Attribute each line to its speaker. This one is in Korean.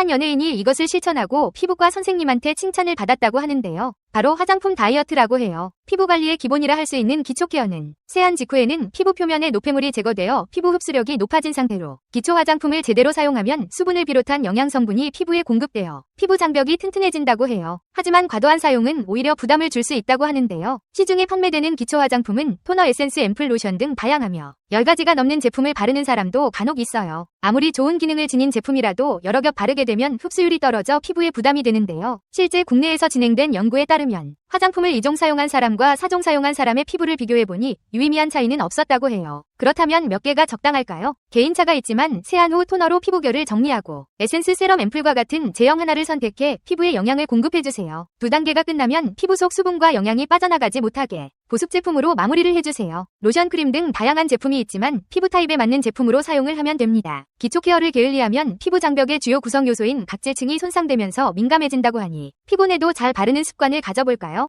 Speaker 1: 한 연예인이 이것을 실천하고 피부과 선생님한테 칭찬을 받았다고 하는데요. 바로 화장품 다이어트라고 해요. 피부 관리의 기본이라 할 수 있는 기초 케어는 세안 직후에는 피부 표면의 노폐물이 제거되어 피부 흡수력이 높아진 상태로 기초 화장품을 제대로 사용하면 수분을 비롯한 영양 성분이 피부에 공급되어 피부 장벽이 튼튼해진다고 해요. 하지만 과도한 사용은 오히려 부담을 줄 수 있다고 하는데요. 시중에 판매되는 기초 화장품은 토너 에센스 앰플 로션 등 다양하며 10가지가 넘는 제품을 바르는 사람도 간혹 있어요. 아무리 좋은 기능을 지닌 제품이라도 여러 겹 바르게 되면 흡수율이 떨어져 피부에 부담이 되는데요. 실제 국내에서 진행된 연구에 따르면 따르면 화장품을 2종 사용한 사람과 4종 사용한 사람의 피부를 비교해보니 유의미한 차이는 없었다고 해요. 그렇다면 몇 개가 적당할까요? 개인차가 있지만 세안 후 토너로 피부결을 정리하고 에센스 세럼 앰플과 같은 제형 하나를 선택해 피부에 영양을 공급해주세요. 두 단계가 끝나면 피부 속 수분과 영양이 빠져나가지 못하게 보습 제품으로 마무리를 해주세요. 로션, 크림 등 다양한 제품이 있지만 피부 타입에 맞는 제품으로 사용을 하면 됩니다. 기초 케어를 게을리하면 피부 장벽의 주요 구성 요소인 각질층이 손상되면서 민감해진다고 하니 피곤해도 잘 바르는 습관을 가져볼까요?